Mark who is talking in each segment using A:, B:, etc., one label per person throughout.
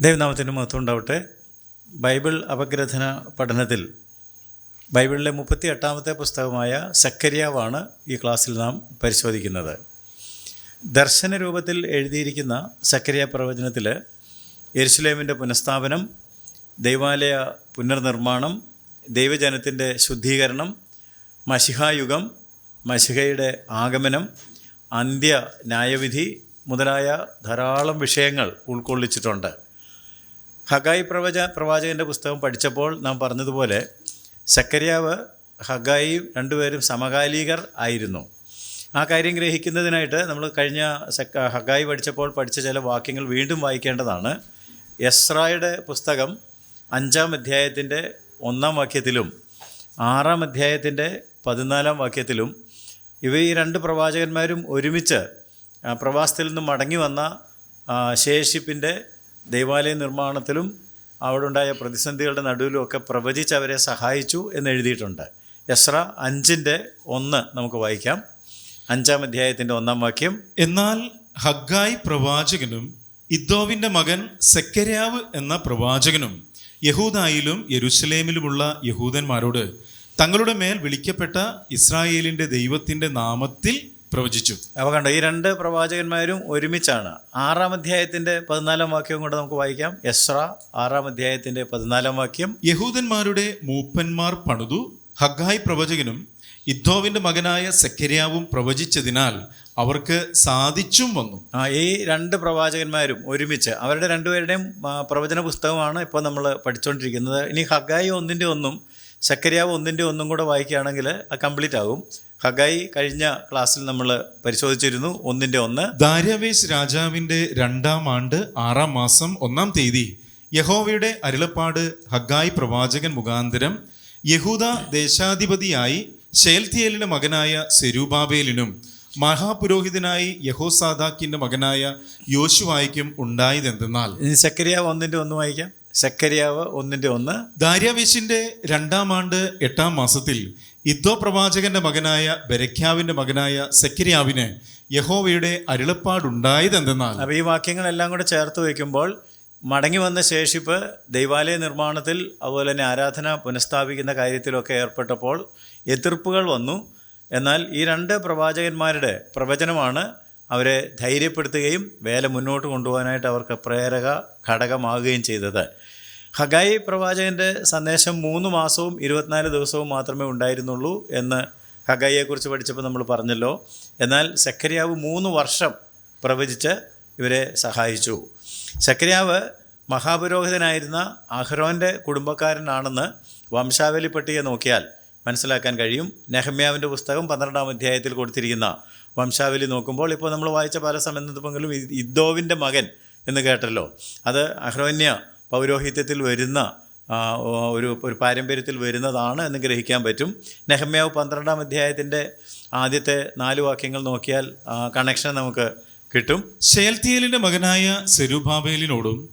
A: ദൈവനാമത്തിന് മഹത്വം ഉണ്ടാവട്ടെ. ബൈബിൾ അപഗ്രഥന പഠനത്തിൽ ബൈബിളിലെ മുപ്പത്തി എട്ടാമത്തെ പുസ്തകമായ സക്കരിയാവാണ് ഈ ക്ലാസ്സിൽ നാം പരിശോധിക്കുന്നത്. ദർശന രൂപത്തിൽ എഴുതിയിരിക്കുന്ന സക്കരിയ പ്രവചനത്തിൽ യെരുസലേമിന്റെ പുനഃസ്ഥാപനം ദൈവാലയ പുനർനിർമ്മാണം ദൈവജനത്തിന്റെ ശുദ്ധീകരണം മഷിഹായുഗം മഷിഹയുടെ ആഗമനം അന്ത്യ ന്യായവിധി മുതലായ ധാരാളം വിഷയങ്ങൾ ഉൾക്കൊള്ളിച്ചിട്ടുണ്ട്. ഹഗായി പ്രവച പ്രവാചകന്റെ പുസ്തകം പഠിച്ചപ്പോൾ നാം പറഞ്ഞതുപോലെ സക്കരിയാവ് ഹഗായിയും രണ്ടുപേരും സമകാലികർ ആയിരുന്നു. ആ കാര്യം ഗ്രഹിക്കുന്നതിനായിട്ട് നമ്മൾ കഴിഞ്ഞ ഹഗായി പഠിച്ചപ്പോൾ പഠിച്ച ചില വാക്യങ്ങൾ വീണ്ടും വായിക്കേണ്ടതാണ്. എസ്രായുടെ പുസ്തകം അഞ്ചാം അധ്യായത്തിന്റെ ഒന്നാം വാക്യത്തിലും ആറാം അധ്യായത്തിന്റെ പതിനാലാം വാക്യത്തിലും ഇവ ഈ രണ്ട് പ്രവാചകന്മാരും ഒരുമിച്ച് പ്രവാസത്തിൽ നിന്ന് മടങ്ങി വന്ന ശേഷിപ്പിന്റെ ദൈവാലയ നിർമ്മാണത്തിലും അവിടെ ഉണ്ടായ പ്രതിസന്ധികളുടെ നടുവിലും ഒക്കെ പ്രവചിച്ച് അവരെ സഹായിച്ചു എന്ന് എഴുതിയിട്ടുണ്ട്. എസ്ര അഞ്ചിന്റെ ഒന്ന് നമുക്ക് വായിക്കാം. അഞ്ചാം അധ്യായത്തിന്റെ ഒന്നാം വാക്യം
B: എന്നാൽ ഹഗ്ഗായി പ്രവാചകനും ഇദ്ദോവിന്റെ മകൻ സെക്കരിയാവ് എന്ന പ്രവാചകനും യഹൂദായിലും യെരുശലേമിലുമുള്ള യഹൂദന്മാരോട് തങ്ങളുടെ മേൽ വിളിക്കപ്പെട്ട ഇസ്രായേലിന്റെ ദൈവത്തിന്റെ നാമത്തിൽ പ്രവചിച്ചു.
A: അപ്പൊ കണ്ടോ ഈ രണ്ട് പ്രവാചകന്മാരും ഒരുമിച്ചാണ്. ആറാം അധ്യായത്തിന്റെ പതിനാലാം വാക്യം കൊണ്ട് നമുക്ക് വായിക്കാം. യസ്ര ആറാം അധ്യായത്തിന്റെ പതിനാലാം വാക്യം.
B: യഹൂദന്മാരുടെ മൂപ്പന്മാർ പണിതു ഹഗായ് പ്രവചകനും ഇദ്ദോവിന്റെ മകനായ സെക്കരിയാവും പ്രവചിച്ചതിനാൽ അവർക്ക് സാധിച്ചും വന്നു.
A: ആ ഈ രണ്ട് പ്രവാചകന്മാരും ഒരുമിച്ച് അവരുടെ രണ്ടുപേരുടെയും പ്രവചന പുസ്തകമാണ് ഇപ്പോൾ നമ്മൾ പഠിച്ചുകൊണ്ടിരിക്കുന്നത് ഇനി ഹഗായി ഒന്നിന്റെ ഒന്നും ശക്കരിയാവ് ഒന്നിന്റെ ഒന്നും കൂടെ വായിക്കുകയാണെങ്കിൽ അത് കംപ്ലീറ്റ് ആകും. ഹഗായി കഴിഞ്ഞ ക്ലാസ്സിൽ നമ്മൾ പരിശോധിച്ചിരുന്നു ഒന്നിന്റെ ഒന്ന്.
B: ദാര്യാവേശ് രാജാവിന്റെ രണ്ടാം ആണ്ട് ആറാം മാസം ഒന്നാം തീയതി യഹോവയുടെ അരുളപ്പാട് ഹഗ്ഗായി പ്രവാചകൻ മുഖാന്തരം യഹൂദ ദേശാധിപതിയായി ഷേൽത്തിയേലിന്റെ മകനായ സെരൂബാബേലിനും മഹാപുരോഹിതനായി യഹോസാദാക്കിന്റെ മകനായ യോശുവായിക്കും ഉണ്ടായതെന്തെന്നാൽ.
A: ഇനി ശക്കരിയാവ് ഒന്നിന്റെ ഒന്ന് വായിക്കാം. ശക്കരിയാവ് ഒന്നിന്റെ ഒന്ന്.
B: ദാര്യാവേശിന്റെ രണ്ടാം ആണ്ട് എട്ടാം മാസത്തിൽ ഇദ്ദോ പ്രവാചകന്റെ മകനായ ബെരഖ്യാവിന്റെ മകനായ സെക്കരിയാവിന് യഹോവയുടെ അരുളപ്പാടുണ്ടായത് എന്തെന്നാൽ
A: അപ്പോൾ ഈ വാക്യങ്ങളെല്ലാം കൂടെ ചേർത്ത് വയ്ക്കുമ്പോൾ മടങ്ങി വന്ന ശേഷിപ്പ് ദൈവാലയ നിർമ്മാണത്തിൽ അതുപോലെ തന്നെ ആരാധന പുനഃസ്ഥാപിക്കുന്ന കാര്യത്തിലൊക്കെ ഏർപ്പെട്ടപ്പോൾ എതിർപ്പുകൾ വന്നു. എന്നാൽ ഈ രണ്ട് പ്രവാചകന്മാരുടെ പ്രവചനമാണ് അവരെ ധൈര്യപ്പെടുത്തുകയും വേല മുന്നോട്ട് കൊണ്ടുപോകാനായിട്ട് അവർക്ക് പ്രേരക ഘടകമാകുകയും ചെയ്തത്. ഹഗായി പ്രവാചകന്റെ സന്ദേശം മൂന്ന് മാസവും ഇരുപത്തിനാല് ദിവസവും മാത്രമേ ഉണ്ടായിരുന്നുള്ളൂ എന്ന് ഹഗായിയെക്കുറിച്ച് പഠിച്ചപ്പോൾ നമ്മൾ പറഞ്ഞല്ലോ. എന്നാൽ സക്കരിയാവ് മൂന്ന് വർഷം പ്രവചിച്ച് ഇവരെ സഹായിച്ചു. സക്കരിയാവ് മഹാപുരോഹിതനായിരുന്ന അഹ്റോന്റെ കുടുംബക്കാരനാണെന്ന് വംശാവലി പട്ടിക നോക്കിയാൽ മനസ്സിലാക്കാൻ കഴിയും. നെഹമ്യാവിന്റെ പുസ്തകം പന്ത്രണ്ടാം അധ്യായത്തിൽ കൊടുത്തിരിക്കുന്ന വംശാവലി നോക്കുമ്പോൾ ഇപ്പോൾ നമ്മൾ വായിച്ച പല സമയത്തുമെങ്കിലും ഇദ്ദോവിന്റെ മകൻ എന്ന് കേട്ടല്ലോ. അത് അഹ്രോന്യ പൗരോഹിത്യത്തിൽ വരുന്ന ഒരു ഒരു പാരമ്പര്യത്തിൽ വരുന്നതാണ് എന്ന് ഗ്രഹിക്കാൻ പറ്റും. നെഹമ്യാവ് പന്ത്രണ്ടാം അധ്യായത്തിന്റെ ആദ്യത്തെ നാല് വാക്യങ്ങൾ നോക്കിയാൽ കണക്ഷൻ നമുക്ക് കിട്ടും.
B: ശേൽത്തിയലിന്റെ മകനായ സെരുബാബേലിനോടും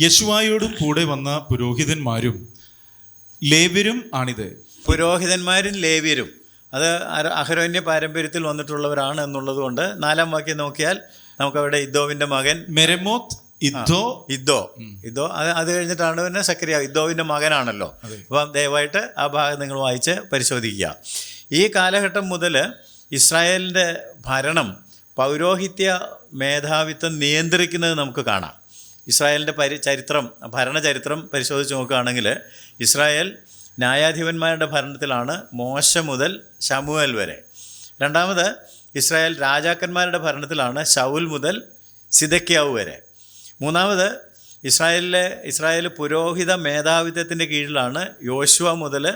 B: യശുവായോടും കൂടെ വന്ന പുരോഹിതന്മാരും ലേവ്യരും ആണിത്.
A: പുരോഹിതന്മാരും ലേവ്യരും. അത് അഹരോന്യ പാരമ്പര്യത്തിൽ വന്നിട്ടുള്ളവരാണ് എന്നുള്ളത് കൊണ്ട് നാലാം വാക്യം നോക്കിയാൽ നമുക്കവിടെ ഇദ്ദോവിന്റെ മകൻ
B: മെരമോത്ത് ഇദ്ദോ.
A: ഇദ്ദോ. ഇദ്ദോ. അത് അത് കഴിഞ്ഞിട്ടാണ് പിന്നെ സക്രിയ ഇദ്ദോവിന്റെ മകനാണല്ലോ. അപ്പം ദയവായിട്ട് ആ ഭാഗം നിങ്ങൾ വായിച്ച് പരിശോധിക്കുക. ഈ കാലഘട്ടം മുതൽ ഇസ്രായേലിന്റെ ഭരണം പൗരോഹിത്യ മേധാവിത്വം നിയന്ത്രിക്കുന്നത് നമുക്ക് കാണാം. ഇസ്രായേലിന്റെ പരി ചരിത്രം ഭരണചരിത്രം പരിശോധിച്ച് നോക്കുകയാണെങ്കിൽ ഇസ്രായേൽ ന്യായാധിപന്മാരുടെ ഭരണത്തിലാണ് മോശ മുതൽ ശമുവൽ വരെ. രണ്ടാമത് ഇസ്രായേൽ രാജാക്കന്മാരുടെ ഭരണത്തിലാണ് ശൗൽ മുതൽ സിദക്യാവ് വരെ. മൂന്നാമത് ഇസ്രായേലിലെ ഇസ്രായേൽ പുരോഹിത മേധാവിത്വത്തിന്റെ കീഴിലാണ് യോശുവ മുതൽ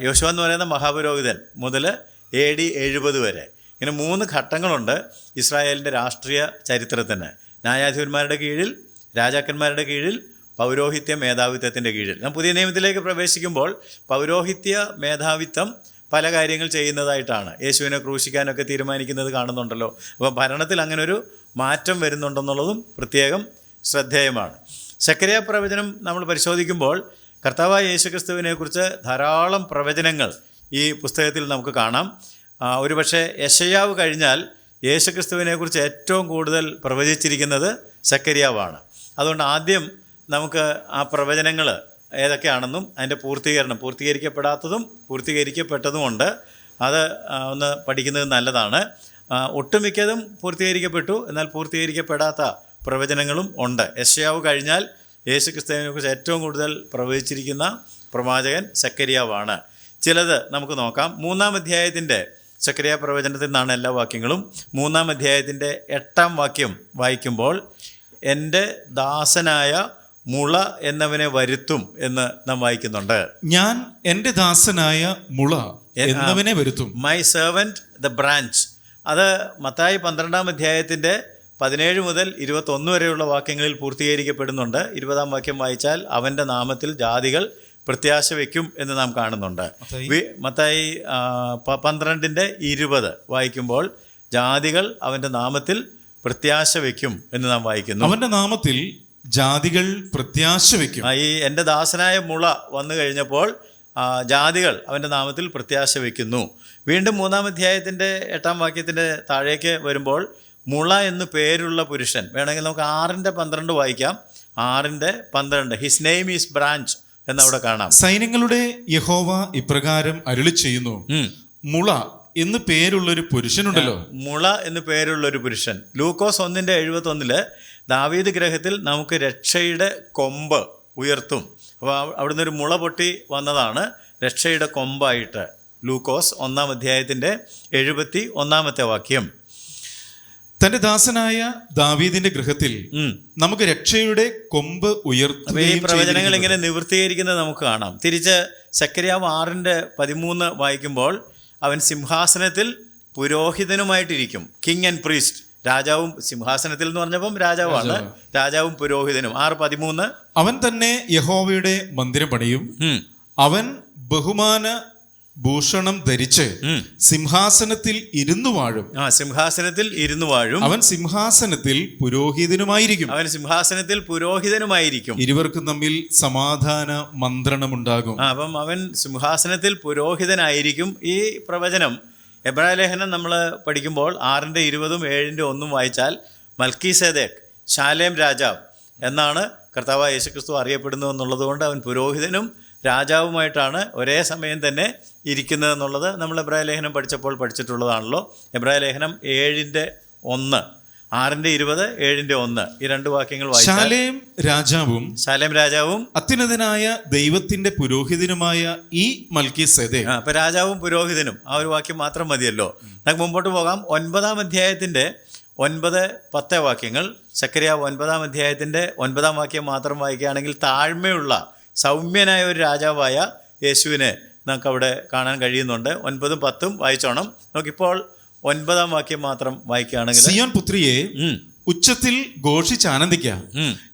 A: യോശുവ എന്ന് പറയുന്ന മഹാപുരോഹിതൻ മുതൽ എ ഡി എഴുപത് വരെ. ഇങ്ങനെ മൂന്ന് ഘട്ടങ്ങളുണ്ട് ഇസ്രായേലിന്റെ രാഷ്ട്രീയ ചരിത്രത്തിന്. ന്യായാധിപന്മാരുടെ കീഴിൽ രാജാക്കന്മാരുടെ കീഴിൽ പൗരോഹിത്യ മേധാവിത്വത്തിന്റെ കീഴിൽ. നാം പുതിയ നിയമത്തിലേക്ക് പ്രവേശിക്കുമ്പോൾ പൗരോഹിത്യ മേധാവിത്വം പല കാര്യങ്ങൾ ചെയ്യുന്നതായിട്ടാണ്. യേശുവിനെ ക്രൂശിക്കാനൊക്കെ തീരുമാനിക്കുന്നത് കാണുന്നുണ്ടല്ലോ. അപ്പോൾ ഭരണത്തിൽ അങ്ങനെ ഒരു മാറ്റം വരുന്നുണ്ടെന്നുള്ളതും പ്രത്യേകം ശ്രദ്ധേയമാണ്. ശക്രിയ പ്രവചനം നമ്മൾ പരിശോധിക്കുമ്പോൾ കർത്താവായ യേശുക്രിസ്തുവിനെക്കുറിച്ച് ധാരാളം പ്രവചനങ്ങൾ ഈ പുസ്തകത്തിൽ നമുക്ക് കാണാം. ഒരുപക്ഷെ യശയാവ് കഴിഞ്ഞാൽ യേശുക്രിസ്തുവിനെക്കുറിച്ച് ഏറ്റവും കൂടുതൽ പ്രവചിച്ചിരിക്കുന്നത് സക്കരിയാവാണ് അതുകൊണ്ട് ആദ്യം നമുക്ക് ആ പ്രവചനങ്ങൾ ഏതൊക്കെയാണെന്നും അതിന്റെ പൂർത്തീകരണം പൂർത്തീകരിക്കപ്പെടാത്തതും പൂർത്തീകരിക്കപ്പെട്ടതുമുണ്ട്. അത് ഒന്ന് പഠിക്കുന്നത് നല്ലതാണ്. ഒട്ടുമിക്കതും പൂർത്തീകരിക്കപ്പെട്ടു എന്നാൽ പൂർത്തീകരിക്കപ്പെടാത്ത പ്രവചനങ്ങളും ഉണ്ട്. യശയാവ് കഴിഞ്ഞാൽ യേശു ക്രിസ്തുവിനെ കുറിച്ച് ഏറ്റവും കൂടുതൽ പ്രവചിച്ചിരിക്കുന്ന പ്രവാചകൻ സക്കരിയാവാണ് ചിലത് നമുക്ക് നോക്കാം. മൂന്നാം അധ്യായത്തിന്റെ സക്രിയ പ്രവചനത്തിൽ നിന്നാണ് എല്ലാ വാക്യങ്ങളും. മൂന്നാം അധ്യായത്തിന്റെ എട്ടാം വാക്യം വായിക്കുമ്പോൾ എന്റെ ദാസനായ മുള എന്നവനെ വരുത്തും എന്ന് നാം വായിക്കുന്നുണ്ട്.
B: ഞാൻ എന്റെ ദാസനായ മുള എന്നവനെ വരുത്തും.
A: മൈ സെർവന്റ് ദ ബ്രാഞ്ച് അത് മത്തായി പന്ത്രണ്ടാം അധ്യായത്തിന്റെ പതിനേഴ് മുതൽ ഇരുപത്തൊന്ന് വരെയുള്ള വാക്യങ്ങളിൽ പൂർത്തീകരിക്കപ്പെടുന്നുണ്ട്. ഇരുപതാം വാക്യം വായിച്ചാൽ അവന്റെ നാമത്തിൽ ജാതികൾ പ്രത്യാശ വയ്ക്കും എന്ന് നാം കാണുന്നുണ്ട്.
B: മത്തായി?
A: പന്ത്രണ്ടിന്റെ ഇരുപത് വായിക്കുമ്പോൾ ജാതികൾ അവന്റെ നാമത്തിൽ പ്രത്യാശ വയ്ക്കും എന്ന് നാം വായിക്കുന്നു.
B: അവന്റെ നാമത്തിൽ ജാതികൾ പ്രത്യാശ
A: വെക്കും ഈ എന്റെ ദാസനായ മുള വന്നു കഴിഞ്ഞപ്പോൾ ജാതികൾ അവന്റെ നാമത്തിൽ പ്രത്യാശ വയ്ക്കുന്നു. വീണ്ടും മൂന്നാം അധ്യായത്തിന്റെ എട്ടാം വാക്യത്തിന്റെ താഴേക്ക് വരുമ്പോൾ മുള എന്ന് പേരുള്ള പുരുഷൻ വേണമെങ്കിൽ നമുക്ക് ആറിന്റെ പന്ത്രണ്ട് വായിക്കാം. ആറിന്റെ പന്ത്രണ്ട്. ഹിസ് നെയിം ഈസ് ബ്രാഞ്ച് എന്നവിടെ കാണാം.
B: സൈന്യങ്ങളുടെ യഹോവ ഇപ്രകാരം അരുളി ചെയ്യുന്നു. മുള എന്ന് പേരുള്ളൊരു പുരുഷനുണ്ടല്ലോ.
A: മുള എന്ന് പേരുള്ള ഒരു പുരുഷൻ. ലൂക്കോസ് ഒന്നിന്റെ എഴുപത്തൊന്നിൽ ദാവീദ് ഗ്രഹത്തിൽ നമുക്ക് രക്ഷയുടെ കൊമ്പ് ഉയർത്തും. അപ്പോൾ അവ- അവിടുന്ന് ഒരു മുള പൊട്ടി വന്നതാണ് രക്ഷയുടെ കൊമ്പായിട്ട്. ലൂക്കോസ് ഒന്നാം അധ്യായത്തിന്റെ എഴുപത്തി ഒന്നാമത്തെ വാക്യം.
B: തന്റെ ദാസനായ ദാവീദിന്റെ ഗൃഹത്തിൽ നമുക്ക് രക്ഷയുടെ കൊമ്പ്
A: ഉയർത്തും ഈ പ്രവചനങ്ങൾ ഇങ്ങനെ നിവൃത്തീകരിക്കുന്നത് നമുക്ക് കാണാം. തിരിച്ച് സക്കരിയാവ് ആറിന്റെ പതിമൂന്ന് വായിക്കുമ്പോൾ അവൻ സിംഹാസനത്തിൽ പുരോഹിതനുമായിട്ടിരിക്കും. King and priest. രാജാവും സിംഹാസനത്തിൽ എന്ന് പറഞ്ഞപ്പം രാജാവാണ്. രാജാവും. പുരോഹിതനും. ആറ് പതിമൂന്ന്.
B: അവൻ തന്നെ യഹോവയുടെ മന്ദിരം പണിയും അവൻ ബഹുമാന ഭൂഷണം ധരിച്ച് സിംഹാസനത്തിൽ ഇരുന്നു വാഴും.
A: ആ സിംഹാസനത്തിൽ ഇരുന്നു വാഴും.
B: അവൻ സിംഹാസനത്തിൽ പുരോഹിതനുമായിരിക്കും.
A: അവൻ സിംഹാസനത്തിൽ പുരോഹിതനുമായിരിക്കും.
B: ഇരുവർക്കും തമ്മിൽ സമാധാന മന്ത്രണം
A: ഉണ്ടാകും അപ്പം അവൻ സിംഹാസനത്തിൽ പുരോഹിതനായിരിക്കും ഈ പ്രവചനം. എബ്രായ ലേഖനം നമ്മൾ പഠിക്കുമ്പോൾ ആറിന്റെ ഇരുപതും ഏഴിന്റെ ഒന്നും വായിച്ചാൽ മൽക്കി സേദേക് ശാലേം രാജാവ് എന്നാണ് കർത്താവ് യേശുക്രിസ്തു അറിയപ്പെടുന്നു എന്നുള്ളതുകൊണ്ട് അവൻ പുരോഹിതനും രാജാവുമായിട്ടാണ് ഒരേ സമയം തന്നെ ഇരിക്കുന്നത് എന്നുള്ളത് നമ്മൾ എബ്രായ ലേഖനം പഠിച്ചപ്പോൾ പഠിച്ചിട്ടുള്ളതാണല്ലോ. എബ്രായ ലേഖനം ഏഴിന്റെ ഒന്ന്. ആറിന്റെ ഇരുപത് ഏഴിന്റെ ഒന്ന്. ഈ രണ്ട് വാക്യങ്ങൾ
B: ശാലേം രാജാവും
A: ശാലേം രാജാവും
B: അത്യുന്നതനായ ദൈവത്തിന്റെ പുരോഹിതനുമായ ഈ മൽക്കി സെദേ
A: അപ്പൊ രാജാവും പുരോഹിതനും. ആ ഒരു വാക്യം മാത്രം മതിയല്ലോ. നമുക്ക് മുമ്പോട്ട് പോകാം. ഒൻപതാം അധ്യായത്തിന്റെ ഒൻപത് പത്ത് വാക്യങ്ങൾ. സക്രിയ ഒൻപതാം അധ്യായത്തിന്റെ ഒൻപതാം വാക്യം മാത്രം വായിക്കുകയാണെങ്കിൽ താഴ്മയുള്ള സൗമ്യനായ ഒരു രാജാവായ യേശുവിനെ നമുക്ക് അവിടെ കാണാൻ കഴിയുന്നുണ്ട്. ഒൻപതും പത്തും വായിച്ചോണം. നമുക്കിപ്പോൾ ഒൻപതാം വാക്യം മാത്രം വായിക്കുകയാണെങ്കിൽ
B: സിയോൻ പുത്രിയെ ഉച്ചത്തിൽ ഘോഷിച്ച് ആനന്ദിക്കുക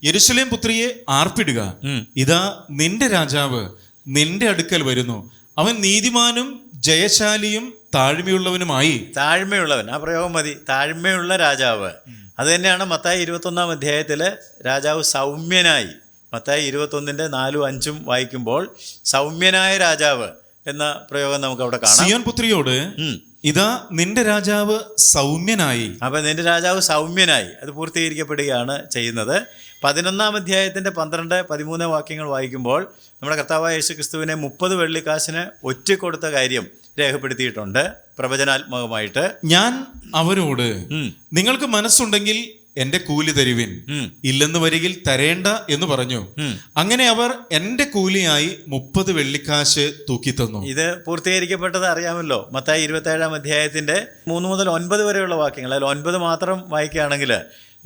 B: യരുശലേം പുത്രിയെ ആർപ്പിടുക. ഇതാ നിന്റെ രാജാവ് നിന്റെ അടുക്കൽ വരുന്നു. അവൻ നീതിമാനും ജയശാലിയും താഴ്മയുള്ളവനുമായി.
A: താഴ്മയുള്ളവൻ. ആ പ്രയോഗം മതി. താഴ്മയുള്ള രാജാവ്. അത് തന്നെയാണ് മത്തായി ഇരുപത്തൊന്നാം അധ്യായത്തിൽ രാജാവ് സൗമ്യനായി. മത്തായി ഇരുപത്തൊന്നിന്റെ നാലും അഞ്ചും വായിക്കുമ്പോൾ സൗമ്യനായ രാജാവ് എന്ന പ്രയോഗം നമുക്ക് അവിടെ കാണാം.
B: സിയോൻ പുത്രിയോട്. ഇതാ നിന്റെ രാജാവ് സൗമ്യനായി.
A: അപ്പം നിന്റെ രാജാവ് സൗമ്യനായി. അത് പൂർത്തീകരിക്കപ്പെടുകയാണ് ചെയ്യുന്നത്. പതിനൊന്നാം അധ്യായത്തിന്റെ പന്ത്രണ്ട് പതിമൂന്ന് വാക്യങ്ങൾ വായിക്കുമ്പോൾ നമ്മുടെ കർത്താവായ യേശു ക്രിസ്തുവിനെ മുപ്പത് വെള്ളിക്കാശിന് ഒറ്റ കൊടുത്ത കാര്യം രേഖപ്പെടുത്തിയിട്ടുണ്ട് പ്രവചനാത്മകമായിട്ട്.
B: ഞാൻ അവരോട് നിങ്ങൾക്ക് മനസ്സുണ്ടെങ്കിൽ എന്റെ കൂലി തരുവിൻ. ഇല്ലെന്ന് വരികിൽ തരേണ്ട എന്ന് പറഞ്ഞു. അങ്ങനെ അവർ എന്റെ കൂലിയായി മുപ്പത് വെള്ളിക്കാശ് തൂക്കി തന്നു.
A: ഇത് പൂർത്തീകരിക്കപ്പെട്ടത് അറിയാമല്ലോ. മത്തായി ഇരുപത്തേഴാം അധ്യായത്തിന്റെ മൂന്ന് മുതൽ ഒൻപത് വരെയുള്ള വാക്യങ്ങൾ. അതിൽ ഒൻപത് മാത്രം വായിക്കുകയാണെങ്കിൽ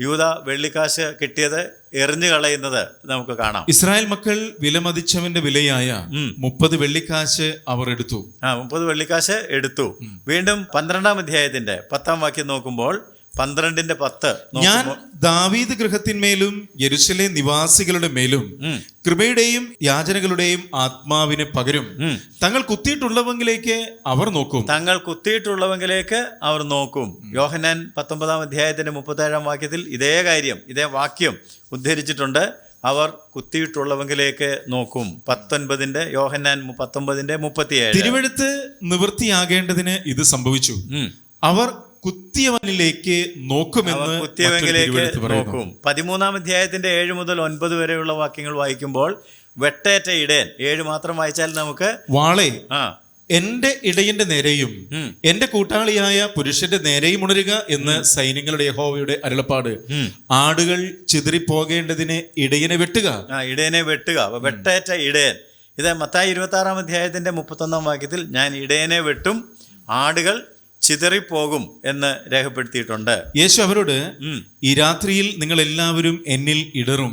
A: യൂത വെള്ളിക്കാശ് കിട്ടിയത് എറിഞ്ഞു കളയുന്നത് നമുക്ക് കാണാം.
B: ഇസ്രായേൽ മക്കൾ വിലമതിച്ചവന്റെ വിലയായ. മുപ്പത് വെള്ളിക്കാശ് അവർ എടുത്തു.
A: ആ മുപ്പത് വെള്ളിക്കാശ് എടുത്തു. വീണ്ടും പന്ത്രണ്ടാം അധ്യായത്തിന്റെ പത്താം വാക്യം നോക്കുമ്പോൾ പന്ത്രണ്ടിന്റെ പത്ത്
B: ഞാൻ ദാവീദ് ഗൃഹത്തിന്മേലും യെരുശലേം നിവാസികളുടെ മേലും കൃപയുടെയും യാചനകളുടെയും ആത്മാവിനെ പകരും. തങ്ങൾ കുത്തിയിട്ടുള്ളവങ്കിലേക്ക് അവർ നോക്കും.
A: തങ്ങൾ കുത്തിയിട്ടുള്ളവങ്കിലേക്ക് അവർ നോക്കും. യോഹനാൻ പത്തൊമ്പതാം അധ്യായത്തിന്റെ മുപ്പത്തേഴാം വാക്യത്തിൽ ഇതേ കാര്യം ഇതേ വാക്യം ഉദ്ധരിച്ചിട്ടുണ്ട്. അവർ കുത്തിയിട്ടുള്ളവങ്കിലേക്ക് നോക്കും. പത്തൊൻപതിന്റെ യോഹന്നാൻ പത്തൊമ്പതിന്റെ മുപ്പത്തിയേഴ്.
B: തിരുവെടുത്ത് നിവൃത്തിയാകേണ്ടതിന് ഇത് സംഭവിച്ചു. അവർ കുത്തിയവനിലേക്ക് നോക്കുമെന്ന് കുത്തിയവനിലേക്ക്.
A: നോക്കും. പതിമൂന്നാം അധ്യായത്തിന്റെ ഏഴ് മുതൽ ഒൻപത് വരെയുള്ള വാക്യങ്ങൾ വായിക്കുമ്പോൾ വെട്ടേറ്റ ഇടയൻ ഏഴ് മാത്രം വായിച്ചാൽ നമുക്ക്
B: വാളെ
A: ആ.
B: എന്റെ ഇടയന്റെ നേരെയും. എന്റെ കൂട്ടാളിയായ പുരുഷന്റെ നേരെയും ഉണരുക എന്ന് സൈന്യങ്ങളുടെ യഹോവയുടെ അരുളപ്പാട്. ആടുകൾ ചിതറിപ്പോകേണ്ടതിനെ ഇടയനെ വെട്ടുക.
A: ആ ഇടയനെ വെട്ടുക. വെട്ടേറ്റ ഇടയൻ. ഇത് മത്തായി ഇരുപത്തി ആറാം അധ്യായത്തിന്റെ മുപ്പത്തൊന്നാം വാക്യത്തിൽ ഞാൻ ഇടയനെ വെട്ടും ആടുകൾ ചിതറിപ്പോകും എന്ന് രേഖപ്പെടുത്തിയിട്ടുണ്ട്.
B: യേശു അവരോട് ഈ രാത്രിയിൽ നിങ്ങൾ എല്ലാവരും എന്നിൽ ഇടറും.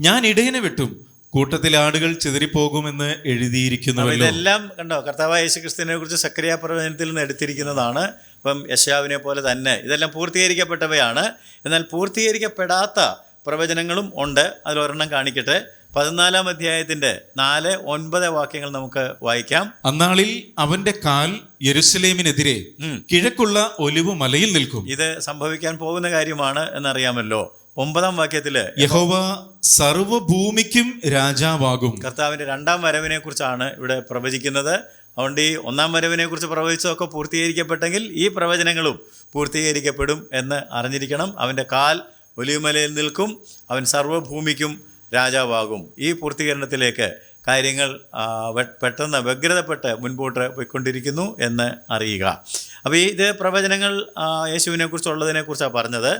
B: ഞാൻ ഇടയനെ വെട്ടും. കൂട്ടത്തിലെ ആടുകൾ ചിതറിപ്പോകുമെന്ന് എഴുതിയിരിക്കുന്നു
A: ഇതെല്ലാം കണ്ടോ? കർത്താവ് യേശു ക്രിസ്തുവിനെ കുറിച്ച് സക്രിയ പ്രവചനത്തിൽ നിന്ന് എടുത്തിരിക്കുന്നതാണ്. ഇപ്പം യശാവിനെ പോലെ തന്നെ ഇതെല്ലാം പൂർത്തീകരിക്കപ്പെട്ടവയാണ്. എന്നാൽ പൂർത്തീകരിക്കപ്പെടാത്ത പ്രവചനങ്ങളും ഉണ്ട്. അതിൽ ഒരെണ്ണം കാണിക്കട്ടെ. പതിനാലാം അധ്യായത്തിന്റെ നാല് ഒൻപത് വാക്യങ്ങൾ നമുക്ക് വായിക്കാം.
B: അന്നാളിൽ അവന്റെ കാൽ യെരുസലേമിനെതിരെ കിഴക്കുള്ള ഒലിവ് മലയിൽ നിൽക്കും.
A: ഇത് സംഭവിക്കാൻ പോകുന്ന കാര്യമാണ് എന്നറിയാമല്ലോ. ഒമ്പതാം വാക്യത്തിൽ
B: യഹോവ സർവഭൂമിക്കും രാജാവാകും.
A: കർത്താവിന്റെ രണ്ടാം വരവിനെ കുറിച്ചാണ് ഇവിടെ പ്രവചിക്കുന്നത്. അതുകൊണ്ട് ഈ ഒന്നാം വരവിനെ കുറിച്ച് പ്രവചിച്ചതൊക്കെ പൂർത്തീകരിക്കപ്പെട്ടെങ്കിൽ ഈ പ്രവചനങ്ങളും പൂർത്തീകരിക്കപ്പെടും എന്ന് അറിഞ്ഞിരിക്കണം. അവന്റെ കാൽ ഒലിവുമലയിൽ നിൽക്കും. അവൻ സർവഭൂമിക്കും രാജാവാകും. ഈ പൂർത്തീകരണത്തിലേക്ക് കാര്യങ്ങൾ പെട്ടെന്ന് വ്യഗ്രതപ്പെട്ട് മുൻപോട്ട് പോയിക്കൊണ്ടിരിക്കുന്നു എന്ന് അറിയുക. അപ്പോൾ ഇത് പ്രവചനങ്ങൾ യേശുവിനെക്കുറിച്ചുള്ളതിനെക്കുറിച്ചാണ് യേശുവിനെ കുറിച്ചുള്ളതിനെ കുറിച്ചാണ് പറഞ്ഞത്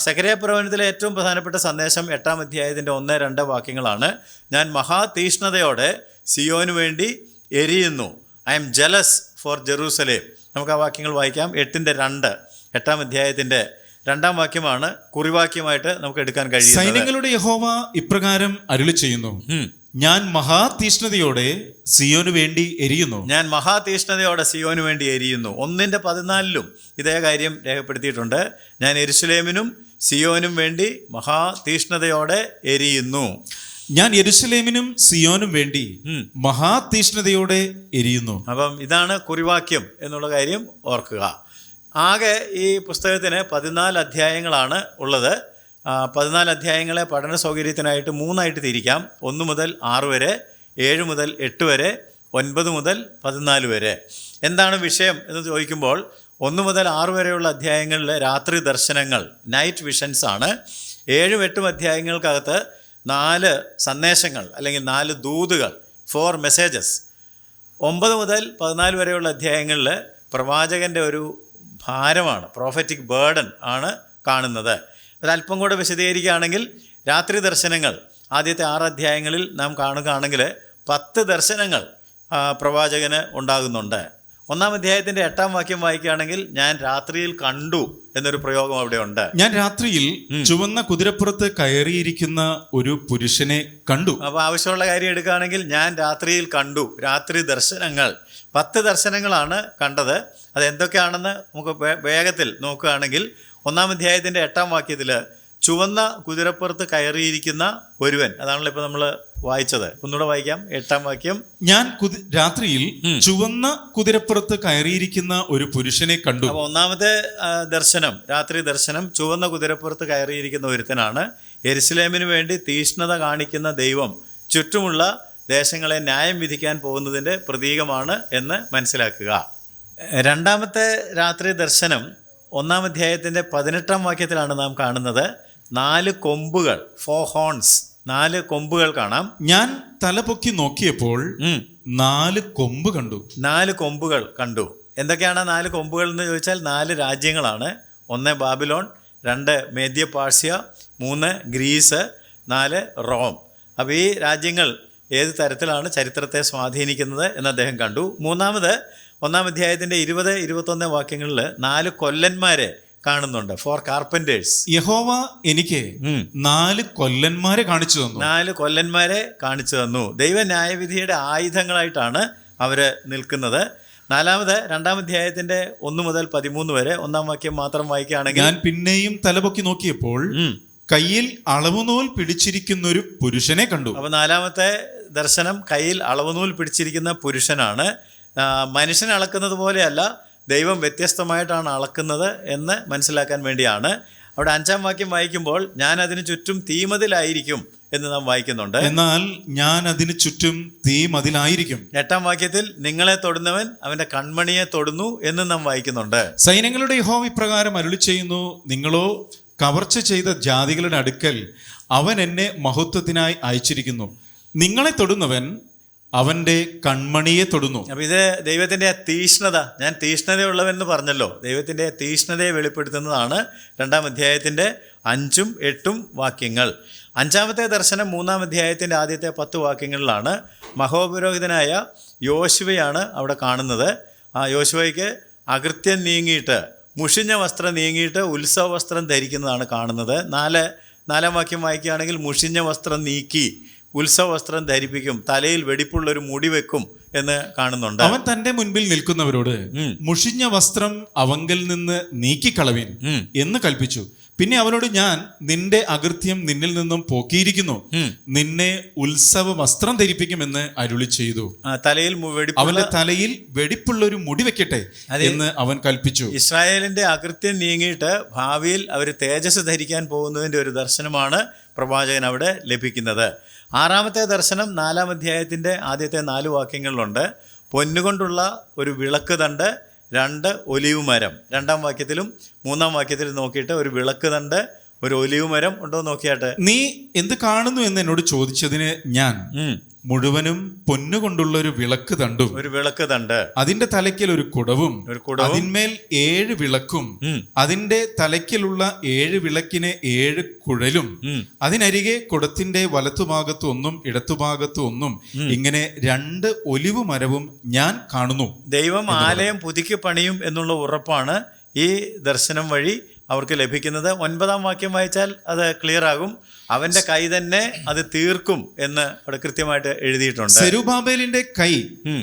A: സക്കരയ പ്രവചനത്തിലെ ഏറ്റവും പ്രധാനപ്പെട്ട സന്ദേശം എട്ടാം അധ്യായത്തിന്റെ ഒന്ന് രണ്ട് വാക്യങ്ങളാണ്. ഞാൻ മഹാതീഷ്ണതയോടെ സിയോന് വേണ്ടി എരിയുന്നു. I am jealous for Jerusalem. നമുക്ക് ആ വാക്യങ്ങൾ വായിക്കാം. എട്ടിന്റെ രണ്ട് എട്ടാം അധ്യായത്തിന്റെ രണ്ടാം വാക്യമാണ് കുറിവാക്യമായിട്ട് നമുക്ക് എടുക്കാൻ കഴിയും
B: സൈന്യങ്ങളുടെ യഹോവ ഇപ്രകാരം അരുളി ചെയ്യുന്നു ഞാൻ മഹാതീഷ്ണതയോടെ സിയോന് വേണ്ടി എരിയുന്നു.
A: ഞാൻ മഹാതീഷ്ണതയോടെ സിയോന് വേണ്ടി എരിയുന്നു. ഒന്നിന്റെ പതിനാലിലും ഇതേ കാര്യം രേഖപ്പെടുത്തിയിട്ടുണ്ട്. ഞാൻ എരുസലേമിനും സിയോനും വേണ്ടി മഹാതീഷ്ണതയോടെ എരിയുന്നു.
B: ഞാൻ എരുസലേമിനും സിയോനും വേണ്ടി മഹാതീഷ്ണതയോടെ എരിയുന്നു.
A: അപ്പം ഇതാണ് കുറിവാക്യം എന്നുള്ള കാര്യം ഓർക്കുക. ആകെ ഈ പുസ്തകത്തിന് പതിനാല് അധ്യായങ്ങളാണ് ഉള്ളത്. പതിനാല് അധ്യായങ്ങളെ പഠന സൗകര്യത്തിനായിട്ട് മൂന്നായിട്ട് തിരിക്കാം. ഒന്ന് മുതൽ ആറ് വരെ ഏഴ് മുതൽ എട്ട് വരെ ഒൻപത് മുതൽ പതിനാല് വരെ. എന്താണ് വിഷയം എന്ന് ചോദിക്കുമ്പോൾ ഒന്ന് മുതൽ ആറ് വരെയുള്ള അധ്യായങ്ങളിൽ രാത്രി ദർശനങ്ങൾ നൈറ്റ് വിഷൻസ് ആണ്. ഏഴും എട്ടും അധ്യായങ്ങൾക്കകത്ത് നാല് സന്ദേശങ്ങൾ അല്ലെങ്കിൽ നാല് ദൂതുകൾ ഫോർ മെസ്സേജസ് ഒമ്പത് മുതൽ പതിനാല് വരെയുള്ള അധ്യായങ്ങളിൽ പ്രവാചകന്റെ ഒരു ഭാരമാണ്. പ്രോഫറ്റിക് ബേർഡൻ ആണ് കാണുന്നത്. ഒരല്പം കൂടെ വിശദീകരിക്കുകയാണെങ്കിൽ രാത്രി ദർശനങ്ങൾ. ആദ്യത്തെ ആറ് അധ്യായങ്ങളിൽ നാം കാണുകയാണെങ്കിൽ പത്ത് ദർശനങ്ങൾ പ്രവാചകന് ഉണ്ടാകുന്നുണ്ട്. ഒന്നാം അധ്യായത്തിന്റെ എട്ടാം വാക്യം വായിക്കുകയാണെങ്കിൽ ഞാൻ രാത്രിയിൽ കണ്ടു എന്നൊരു പ്രയോഗം അവിടെ ഉണ്ട്.
B: ഞാൻ രാത്രിയിൽ ചുവന്ന കുതിരപ്പുറത്ത് കയറിയിരിക്കുന്ന ഒരു പുരുഷനെ കണ്ടു.
A: അപ്പോൾ ആവശ്യമുള്ള കാര്യം എടുക്കുകയാണെങ്കിൽ ഞാൻ രാത്രിയിൽ കണ്ടു. രാത്രി ദർശനങ്ങൾ. പത്ത് ദർശനങ്ങളാണ് കണ്ടത്. അത് എന്തൊക്കെയാണെന്ന് നമുക്ക് വേഗത്തിൽ നോക്കുകയാണെങ്കിൽ ഒന്നാം അധ്യായത്തിന്റെ എട്ടാം വാക്യത്തിൽ ചുവന്ന കുതിരപ്പുറത്ത് കയറിയിരിക്കുന്ന ഒരുവൻ. അതാണല്ലോ ഇപ്പൊ നമ്മൾ വായിച്ചത്. ഒന്നുകൂടെ വായിക്കാം. എട്ടാം വാക്യം.
B: ഞാൻ രാത്രിയിൽ ചുവന്ന കുതിരപ്പുറത്ത് കയറിയിരിക്കുന്ന ഒരു പുരുഷനെ കണ്ടു.
A: ഒന്നാമത്തെ ദർശനം രാത്രി ദർശനം ചുവന്ന കുതിരപ്പുറത്ത് കയറിയിരിക്കുന്ന ഒരുത്തനാണ്. എരുസലേമിന് വേണ്ടി തീഷ്ണത കാണിക്കുന്ന ദൈവം. ചുറ്റുമുള്ള ദേശങ്ങളെ ന്യായം വിധിക്കാൻ പോകുന്നതിന്റെ പ്രതീകമാണ് എന്ന് മനസ്സിലാക്കുക. രണ്ടാമത്തെ രാത്രി ദർശനം ഒന്നാം അധ്യായത്തിന്റെ പതിനെട്ടാം വാക്യത്തിലാണ് നാം കാണുന്നത്. നാല് കൊമ്പുകൾ ഫോ ഹോൺസ് നാല് കൊമ്പുകൾ കാണാം.
B: ഞാൻ തലപൊക്കി നോക്കിയപ്പോൾ നാല് കൊമ്പ് കണ്ടു.
A: നാല് കൊമ്പുകൾ കണ്ടു. എന്തൊക്കെയാണ് നാല് കൊമ്പുകൾ എന്ന് ചോദിച്ചാൽ നാല് രാജ്യങ്ങളാണ്. ഒന്ന് ബാബിലോൺ രണ്ട് മേദ്യ പാഴ്സ്യ മൂന്ന് ഗ്രീസ് നാല് റോം. അപ്പോൾ ഈ രാജ്യങ്ങൾ ഏത് തരത്തിലാണ് ചരിത്രത്തെ സ്വാധീനിക്കുന്നത് എന്ന് അദ്ദേഹം കണ്ടു. മൂന്നാമത് ഒന്നാം അധ്യായത്തിന്റെ ഇരുപത് ഇരുപത്തൊന്ന് വാക്യങ്ങളിൽ നാല് കൊല്ലന്മാരെ കാണുന്നുണ്ട്. ഫോർ കാർപ്പന്റേഴ്സ്
B: യഹോവ എനിക്ക് നാല് കൊല്ലന്മാരെ കാണിച്ചു തന്നു.
A: നാല് കൊല്ലന്മാരെ കാണിച്ചു തന്നു. ദൈവ ന്യായവിധിയുടെ ആയുധങ്ങളായിട്ടാണ് അവർ നിൽക്കുന്നത്. നാലാമത് രണ്ടാം അധ്യായത്തിന്റെ ഒന്ന് മുതൽ പതിമൂന്ന് വരെ ഒന്നാം വാക്യം മാത്രം വായിക്കുകയാണെങ്കിൽ
B: ഞാൻ പിന്നെയും തലപൊക്കി നോക്കിയപ്പോൾ. കയ്യിൽ അളവുനൂൽ പിടിച്ചിരിക്കുന്ന ഒരു പുരുഷനെ കണ്ടു.
A: അപ്പൊ നാലാമത്തെ ദർശനം കയ്യിൽ അളവുനൂൽ പിടിച്ചിരിക്കുന്ന പുരുഷനാണ്. മനുഷ്യനെ മനുഷ്യൻ അളക്കുന്നത് പോലെയല്ല ദൈവം വ്യത്യസ്തമായിട്ടാണ് അളക്കുന്നത് എന്ന് മനസ്സിലാക്കാൻ വേണ്ടിയാണ്. അവിടെ അഞ്ചാം വാക്യം വായിക്കുമ്പോൾ ഞാൻ അതിന് ചുറ്റും തീമതിലായിരിക്കും എന്ന് നാം വായിക്കുന്നുണ്ട്.
B: എന്നാൽ ഞാൻ അതിന് ചുറ്റും തീമതിലായിരിക്കും.
A: എട്ടാം വാക്യത്തിൽ നിങ്ങളെ തൊടുന്നവൻ അവന്റെ കൺമണിയെ തൊടുന്നു എന്ന് നാം വായിക്കുന്നുണ്ട്.
B: സൈന്യങ്ങളുടെ യഹോവ ഇപ്രകാരം അരുളി ചെയ്യുന്നു നിങ്ങളോ കവർച്ച ചെയ്ത ജാതികളുടെ അടുക്കൽ അവൻ എന്നെ മഹത്വത്തിനായി അയച്ചിരിക്കുന്നു. നിങ്ങളെ തൊടുന്നവൻ അവന്റെ കൺമണിയെ തൊടുന്നു.
A: അപ്പൊ ഇത് ദൈവത്തിന്റെ തീഷ്ണത ഞാൻ തീഷ്ണതയുള്ളവെന്ന് പറഞ്ഞല്ലോ. ദൈവത്തിന്റെ തീഷ്ണതയെ വെളിപ്പെടുത്തുന്നതാണ് രണ്ടാം അധ്യായത്തിന്റെ അഞ്ചും എട്ടും വാക്യങ്ങൾ. അഞ്ചാമത്തെ ദർശനം മൂന്നാം അധ്യായത്തിന്റെ ആദ്യത്തെ പത്ത് വാക്യങ്ങളിലാണ് മഹോപുരോഹിതനായ യോശുവയാണ് അവിടെ കാണുന്നത്. ആ യോശുവയ്ക്ക് അകൃത്യം നീങ്ങിയിട്ട് മുഷിഞ്ഞ വസ്ത്രം നീങ്ങിയിട്ട് ഉത്സവ വസ്ത്രം ധരിക്കുന്നതാണ് കാണുന്നത്. നാല് നാലാം വാക്യം വായിക്കുകയാണെങ്കിൽ മുഷിഞ്ഞ വസ്ത്രം നീക്കി ഉത്സവ വസ്ത്രം ധരിപ്പിക്കും തലയിൽ വെടിപ്പുള്ളൊരു മുടി വെക്കും എന്ന് കാണുന്നുണ്ട്.
B: അവൻ തന്റെ മുൻപിൽ നിൽക്കുന്നവരോട് മുഷിഞ്ഞ വസ്ത്രം അവങ്കൽ നിന്ന് നീക്കിക്കളവിൻ. എന്ന് കൽപ്പിച്ചു. പിന്നെ അവനോട് ഞാൻ നിന്റെ അകൃത്യം നിന്നിൽ നിന്നും പോക്കിയിരിക്കുന്നു. നിന്നെ ഉത്സവ വസ്ത്രം ധരിപ്പിക്കുമെന്ന് അരുളി ചെയ്തു.
A: തലയിൽ
B: അവന്റെ തലയിൽ വെടിപ്പുള്ള ഒരു മുടി വെക്കട്ടെ എന്ന് അവൻ കൽപ്പിച്ചു.
A: ഇസ്രായേലിന്റെ അകൃത്യം നീങ്ങിയിട്ട് ഭാവിയിൽ അവർ തേജസ് ധരിക്കാൻ പോകുന്നതിന്റെ ഒരു ദർശനമാണ് പ്രവാചകൻ അവിടെ ലഭിക്കുന്നത്. ആറാമത്തെ ദർശനം നാലാം അധ്യായത്തിന്റെ ആദ്യത്തെ നാല് വാക്യങ്ങളിലുണ്ട്. പൊന്നുകൊണ്ടുള്ള ഒരു വിളക്ക് തണ്ട് രണ്ട് ഒലിവ് മരം രണ്ടാം വാക്യത്തിലും മൂന്നാം വാക്യത്തിൽ നോക്കിയിട്ട് ഒരു വിളക്ക് തണ്ട് ഒരു ഒലിവ് മരം ഉണ്ടോ നോക്കിയാട്ടെ.
B: നീ എന്ത് കാണുന്നു എന്ന് എന്നോട് ചോദിച്ചതിന് ഞാൻ
A: മുഴുവനും
B: മുഴുവനും പൊന്നുകൊണ്ടുള്ള ഒരു വിളക്ക് തണ്ടും
A: ഒരു വിളക്ക് തണ്ട്.
B: അതിന്റെ തലയ്ക്കൽ ഒരു കുടവും
A: ഒരു കുടവും.
B: അതിന്മേൽ ഏഴ് വിളക്കും അതിന്റെ തലയ്ക്കലുള്ള ഏഴ് വിളക്കിന് ഏഴ് കുഴലും. അതിനരികെ കുടത്തിന്റെ വലത്തുഭാഗത്തു ഒന്നും ഇടത്തുഭാഗത്തു ഒന്നും ഇങ്ങനെ രണ്ട് ഒലിവ് മരവും ഞാൻ കാണുന്നു.
A: ദൈവം ആലയം പുതുക്കി പണിയും എന്നുള്ള ഉറപ്പാണ്. ഈ ദർശനം വഴി അവർക്ക് ലഭിക്കുന്നത്. ഒൻപതാം വാക്യം വായിച്ചാൽ അത് ക്ലിയർ ആകും. അവന്റെ കൈ തന്നെ അത് തീർക്കും എന്ന് അവിടെ കൃത്യമായിട്ട് എഴുതിയിട്ടുണ്ട്.
B: സെരുബാബേലിന്റെ കൈ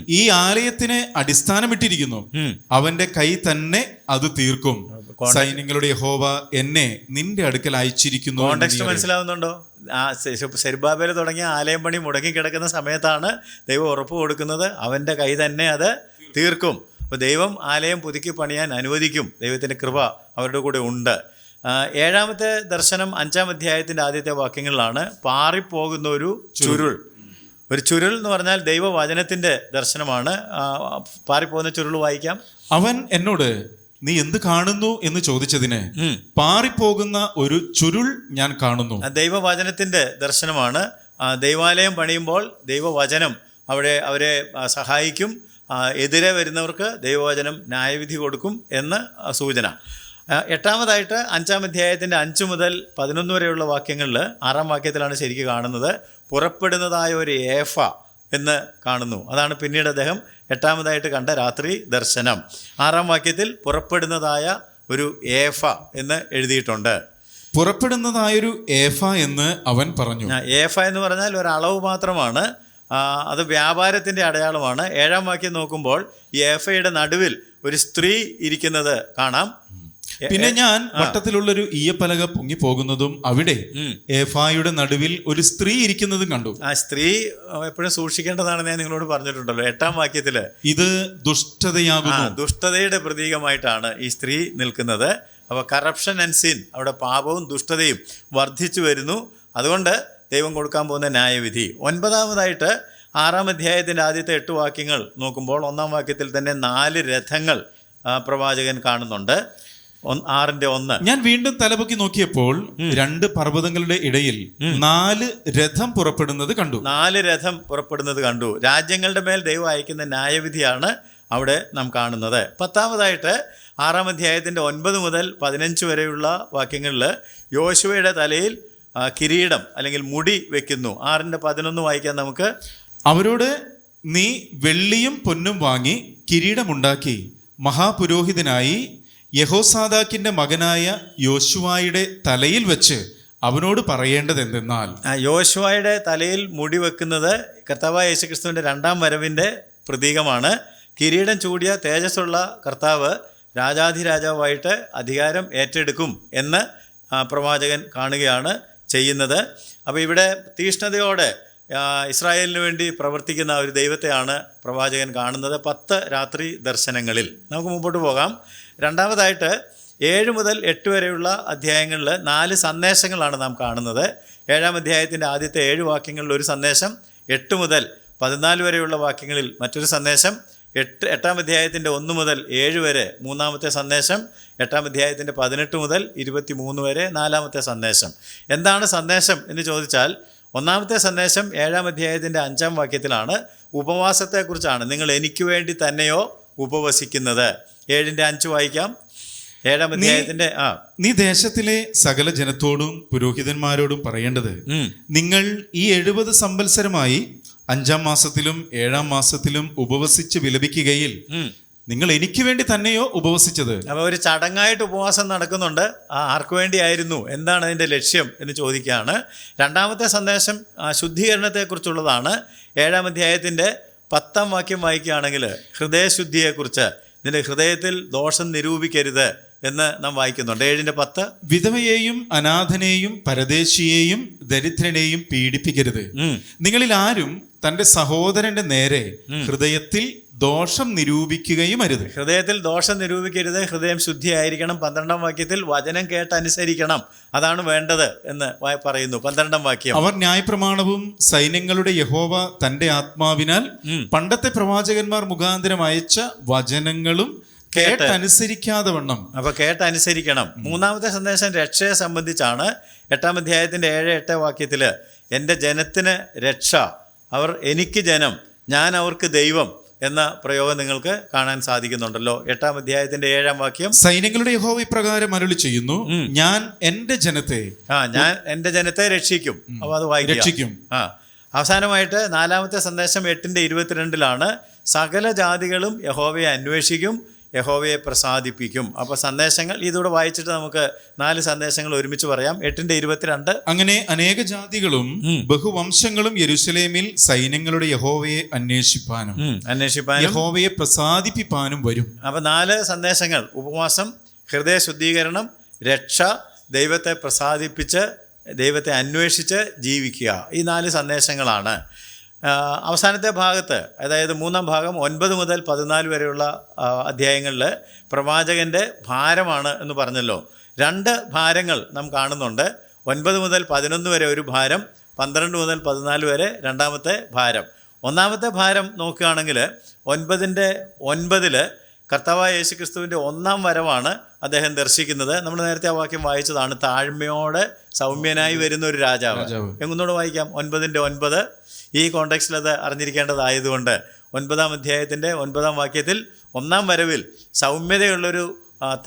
B: ഈ ആലയത്തിന് അടിസ്ഥാനമിട്ടിരിക്കുന്നു. അവന്റെ കൈ തന്നെ അത് തീർക്കും. സൈന്യങ്ങളുടെ യഹോവ എന്നെ നിന്റെ അടുക്കൽ അയച്ചിരിക്കുന്നു
A: കോണ്ടെക്സ്റ്റ് മനസ്സിലാവുന്നുണ്ടോ? ആ സെരുബാബേൽ തുടങ്ങിയ ആലയം പണി മുടങ്ങി കിടക്കുന്ന സമയത്താണ് ദൈവം ഉറപ്പ് കൊടുക്കുന്നത്. അവന്റെ കൈ തന്നെ അത് തീർക്കും. അപ്പോൾ ദൈവം ആലയം പുതുക്കി പണിയാൻ അനുവദിക്കും. ദൈവത്തിന്റെ കൃപ അവരുടെ കൂടെ ഉണ്ട്. ഏഴാമത്തെ ദർശനം അഞ്ചാം അധ്യായത്തിന്റെ ആദ്യത്തെ വാക്യങ്ങളിലാണ്. പാറിപ്പോകുന്ന ഒരു ചുരുൾ. ഒരു ചുരുൾ എന്ന് പറഞ്ഞാൽ ദൈവവചനത്തിന്റെ ദർശനമാണ്. പാറിപ്പോകുന്ന ചുരുൾ വായിക്കാം.
B: അവൻ എന്നോട് നീ എന്ത് കാണുന്നു എന്ന് ചോദിച്ചതിന്. പാറിപ്പോകുന്ന ഒരു ചുരുൾ ഞാൻ കാണുന്നു.
A: ദൈവവചനത്തിന്റെ ദർശനമാണ്. ദൈവാലയം പണിയുമ്പോൾ ദൈവവചനം അവിടെ അവരെ സഹായിക്കും. എതിരെ വരുന്നവർക്ക് ദൈവവചനം ന്യായവിധി കൊടുക്കും എന്ന് സൂചന. എട്ടാമതായിട്ട് അഞ്ചാം അധ്യായത്തിന്റെ അഞ്ച് മുതൽ പതിനൊന്ന് വരെയുള്ള വാക്യങ്ങളിൽ ആറാം വാക്യത്തിലാണ് ശരിക്കും കാണുന്നത്. പുറപ്പെടുന്നതായ ഒരു ഏഫ എന്ന് കാണുന്നു. അതാണ് പിന്നീട് അദ്ദേഹം എട്ടാമതായിട്ട് കണ്ട രാത്രി ദർശനം. ആറാം വാക്യത്തിൽ പുറപ്പെടുന്നതായ ഒരു ഏഫ എന്ന് എഴുതിയിട്ടുണ്ട്.
B: പുറപ്പെടുന്നതായൊരു ഏഫ എന്ന് അവൻ പറഞ്ഞു.
A: ഏഫ എന്ന് പറഞ്ഞാൽ ഒരു അളവ് മാത്രമാണ്. അത് വ്യാപാരത്തിന്റെ അടയാളമാണ്. ഏഴാം വാക്യം നോക്കുമ്പോൾ ഈ ഏഫയുടെ നടുവിൽ ഒരു സ്ത്രീ ഇരിക്കുന്നത് കാണാം.
B: പിന്നെ ഞാൻ വട്ടത്തിലുള്ളൊരു ഈയപ്പലക പൊങ്ങി പോകുന്നതും അവിടെ
A: എഫായുടെ
B: ഏഫായുടെ നടുവിൽ ഒരു സ്ത്രീ ഇരിക്കുന്നതും കണ്ടു.
A: ആ സ്ത്രീ എപ്പോഴും സൂക്ഷിക്കേണ്ടതാണെന്ന് ഞാൻ നിങ്ങളോട് പറഞ്ഞിട്ടുണ്ടല്ലോ. എട്ടാം വാക്യത്തിൽ
B: ഇത് ദുഷ്ടതയാകുന്നു.
A: ദുഷ്ടതയുടെ പ്രതീകമായിട്ടാണ് ഈ സ്ത്രീ നിൽക്കുന്നത്. അപ്പോൾ കറപ്ഷൻ ആൻഡ് സിൻ അവിടെ പാപവും ദുഷ്ടതയും വർദ്ധിച്ചു വരുന്നു. അതുകൊണ്ട് ദൈവം കൊടുക്കാൻ പോകുന്ന ന്യായവിധി. ഒൻപതാമതായിട്ട് ആറാം അധ്യായത്തിന്റെ ആദ്യത്തെ എട്ട് വാക്യങ്ങൾ നോക്കുമ്പോൾ ഒന്നാം വാക്യത്തിൽ തന്നെ നാല് രഥങ്ങൾ പ്രവാചകൻ കാണുന്നുണ്ട്. ആറിന്റെ ഒന്ന്.
B: ഞാൻ വീണ്ടും തലപൊക്കി നോക്കിയപ്പോൾ രണ്ട് പർവതങ്ങളുടെ ഇടയിൽ നാല് രഥം പുറപ്പെടുന്നത് കണ്ടു.
A: നാല് രഥം പുറപ്പെടുന്നത് കണ്ടു. രാജ്യങ്ങളുടെ മേൽ ദൈവം അയക്കുന്ന ന്യായവിധിയാണ് അവിടെ നാം കാണുന്നത്. പത്താമതായിട്ട് ആറാം അധ്യായത്തിന്റെ ഒൻപത് മുതൽ പതിനഞ്ച് വരെയുള്ള വാക്യങ്ങളിൽ യോശുവയുടെ തലയിൽ കിരീടം അല്ലെങ്കിൽ മുടി വെക്കുന്നു. ആറിന്റെ പതിനൊന്ന് വായിക്കാൻ നമുക്ക്.
B: അവരോട് നീ വെള്ളിയും പൊന്നും വാങ്ങി കിരീടമുണ്ടാക്കി. മഹാപുരോഹിതനായി യഹോസാദാക്കിന്റെ മകനായ യോശുവായുടെ തലയിൽ വെച്ച് അവനോട് പറയേണ്ടത് എന്തെന്നാൽ
A: യോശുവായുടെ തലയിൽ മുടി വെക്കുന്നത് കർത്താവായ യേശുക്രിസ്തുവിന്റെ രണ്ടാം വരവിന്റെ പ്രതീകമാണ്. കിരീടം ചൂടിയ തേജസ്സുള്ള കർത്താവ് രാജാധിരാജാവായിട്ട് അധികാരം ഏറ്റെടുക്കും എന്ന് പ്രവാചകൻ കാണുകയാണ്. ചെയ്യുന്നത്. അപ്പോൾ ഇവിടെ തീഷ്ണതയോടെ ഇസ്രായേലിന് വേണ്ടി പ്രവർത്തിക്കുന്ന ഒരു ദൈവത്തെയാണ് പ്രവാചകൻ കാണുന്നത് പത്ത് രാത്രി ദർശനങ്ങളിൽ. നമുക്ക് മുമ്പോട്ട് പോകാം. രണ്ടാമതായിട്ട് ഏഴ് മുതൽ എട്ട് വരെയുള്ള അധ്യായങ്ങളിൽ നാല് സന്ദേശങ്ങളാണ് നാം കാണുന്നത്. ഏഴാം അധ്യായത്തിന്റെ ആദ്യത്തെ ഏഴ് വാക്യങ്ങളിൽ ഒരു സന്ദേശം എട്ട് മുതൽ പതിനാല് വരെയുള്ള വാക്യങ്ങളിൽ മറ്റൊരു സന്ദേശം എട്ട് എട്ടാം അധ്യായത്തിന്റെ ഒന്ന് മുതൽ ഏഴ് വരെ മൂന്നാമത്തെ സന്ദേശം എട്ടാം അധ്യായത്തിന്റെ പതിനെട്ട് മുതൽ ഇരുപത്തി മൂന്ന് വരെ നാലാമത്തെ സന്ദേശം. എന്താണ് സന്ദേശം എന്ന് ചോദിച്ചാൽ ഒന്നാമത്തെ സന്ദേശം ഏഴാം അധ്യായത്തിന്റെ അഞ്ചാം വാക്യത്തിലാണ്. ഉപവാസത്തെക്കുറിച്ചാണ്. നിങ്ങൾ എനിക്ക് വേണ്ടി തന്നെയോ ഉപവസിക്കുന്നത്? ഏഴിന്റെ അഞ്ച് വായിക്കാം. ഏഴാം അധ്യായത്തിന്റെ ആ.
B: നീ ദേശത്തിലെ സകല ജനത്തോടും പുരോഹിതന്മാരോടും പറയേണ്ടത് നിങ്ങൾ ഈ എഴുപത് സംവത്സരമായി അഞ്ചാം മാസത്തിലും ഏഴാം മാസത്തിലും ഉപവസിച്ച് വിലപിക്കുകയിൽ. നിങ്ങൾ എനിക്ക് വേണ്ടി തന്നെയോ ഉപവസിച്ചത്?
A: അപ്പോൾ ഒരു ചടങ്ങായിട്ട് ഉപവാസം നടക്കുന്നുണ്ട്. ആ ആർക്ക് വേണ്ടിയായിരുന്നു? എന്താണ് അതിന്റെ ലക്ഷ്യം എന്ന് ചോദിക്കുകയാണ്. രണ്ടാമത്തെ സന്ദേശം ശുദ്ധീകരണത്തെ ശുദ്ധീകരണത്തെക്കുറിച്ചുള്ളതാണ്. ഏഴാം അധ്യായത്തിന്റെ പത്താം വാക്യം വായിക്കുകയാണെങ്കിൽ ഹൃദയശുദ്ധിയെക്കുറിച്ച് നിന്റെ ഹൃദയത്തിൽ ദോഷം നിരൂപിക്കരുത് എന്ന് നാം വായിക്കുന്നുണ്ട്. ഏഴിന്റെ പത്ത്.
B: വിധവയെയും അനാഥനെയും പരദേശിയെയും ദരിദ്രനെയും പീഡിപ്പിക്കരുത്. നിങ്ങളിൽ ആരും തന്റെ സഹോദരന്റെ നേരെ ഹൃദയത്തിൽ ദോഷം നിരൂപിക്കുകയും അരുത്
A: ഹൃദയത്തിൽ ദോഷം നിരൂപിക്കരുത് ഹൃദയം ശുദ്ധിയായിരിക്കണം. പന്ത്രണ്ടാം വാക്യത്തിൽ വചനം കേട്ട് അനുസരിക്കണം അതാണ് വേണ്ടത് എന്ന് പറയുന്നു പന്ത്രണ്ടാം വാക്യം.
B: അവർ ന്യായപ്രമാണവും സൈന്യങ്ങളുടെ യഹോവ തന്റെ ആത്മാവിനാൽ പണ്ടത്തെ പ്രവാചകന്മാർ മുഖാന്തരം അയച്ച വചനങ്ങളും കേട്ടനുസരിക്കാതെ വണ്ണം.
A: അപ്പൊ കേട്ടനുസരിക്കണം. മൂന്നാമത്തെ സന്ദേശം രക്ഷയെ സംബന്ധിച്ചാണ്. എട്ടാം അധ്യായത്തിന്റെ ഏഴ് എട്ട് വാക്യത്തിൽ എന്റെ ജനത്തിന് രക്ഷ. അവർ എനിക്ക് ജനം. ഞാൻ അവർക്ക് ദൈവം. എന്ന പ്രയോഗം നിങ്ങൾക്ക് കാണാൻ സാധിക്കുന്നുണ്ടല്ലോ. എട്ടാം അധ്യായത്തിന്റെ ഏഴാം വാക്യം.
B: സൈന്യങ്ങളുടെ യഹോവ ഇപ്രകാരം അരുളി ചെയ്യുന്നു ഞാൻ എന്റെ ജനത്തെ
A: ആ ഞാൻ എന്റെ ജനത്തെ രക്ഷിക്കും. അപ്പോൾ അത് വായി
B: രക്ഷിക്കും.
A: ആ. അവസാനമായിട്ട് നാലാമത്തെ സന്ദേശം എട്ടിന്റെ ഇരുപത്തിരണ്ടിലാണ് സകല ജാതികളും യഹോവയെ അന്വേഷിക്കും യഹോവയെ പ്രസാദിപ്പിക്കും. അപ്പോൾ സന്ദേശങ്ങൾ ഇതുകൂടെ വായിച്ചിട്ട് നമുക്ക് നാല് സന്ദേശങ്ങൾ ഒരുമിച്ച് പറയാം. എട്ടിന്റെ ഇരുപത്തിരണ്ട്.
B: അങ്ങനെ അനേക ജാതികളും ബഹുവംശങ്ങളും യരുസലേമിൽ സൈന്യങ്ങളുടെ യഹോവയെ അന്വേഷിപ്പാനും
A: അന്വേഷിപ്പാനും
B: യഹോവയെ പ്രസാദിപ്പിപ്പാനും വരും.
A: അപ്പോൾ നാല് സന്ദേശങ്ങൾ. ഉപവാസം ഹൃദയ ശുദ്ധീകരണം രക്ഷ ദൈവത്തെ പ്രസാദിപ്പിച്ച് ദൈവത്തെ അന്വേഷിച്ച് ജീവിക്കുക. ഈ നാല് സന്ദേശങ്ങളാണ്. അവസാനത്തെ ഭാഗത്ത് അതായത് മൂന്നാം ഭാഗം ഒൻപത് മുതൽ പതിനാല് വരെയുള്ള അധ്യായങ്ങളിൽ പ്രവാചകന്റെ ഭാരമാണ് എന്ന് പറഞ്ഞല്ലോ. രണ്ട് ഭാരങ്ങൾ നാം കാണുന്നുണ്ട്. ഒൻപത് മുതൽ പതിനൊന്ന് വരെ ഒരു ഭാരം പന്ത്രണ്ട് മുതൽ പതിനാല് വരെ രണ്ടാമത്തെ ഭാരം. ഒന്നാമത്തെ ഭാരം നോക്കുകയാണെങ്കിൽ ഒൻപതിന്റെ ഒൻപതിൽ കർത്താവായ യേശു ക്രിസ്തുവിന്റെ ഒന്നാം വരവാണ് അദ്ദേഹം ദർശിക്കുന്നത്. നമ്മൾ നേരത്തെ ആ വാക്യം വായിച്ചതാണ്. താഴ്മയോടെ സൗമ്യനായി വരുന്ന ഒരു രാജാവ്. എങ്ങൊന്നുകൂടെ വായിക്കാം. ഒൻപതിന്റെ ഒൻപത്. ഈ കോണ്ടെക്സ്റ്റിൽ അത് അറിഞ്ഞിരിക്കേണ്ടതായതുകൊണ്ട് ഒൻപതാം അധ്യായത്തിന്റെ ഒൻപതാം വാക്യത്തിൽ ഒന്നാം വരവിൽ സൗമ്യതയുള്ളൊരു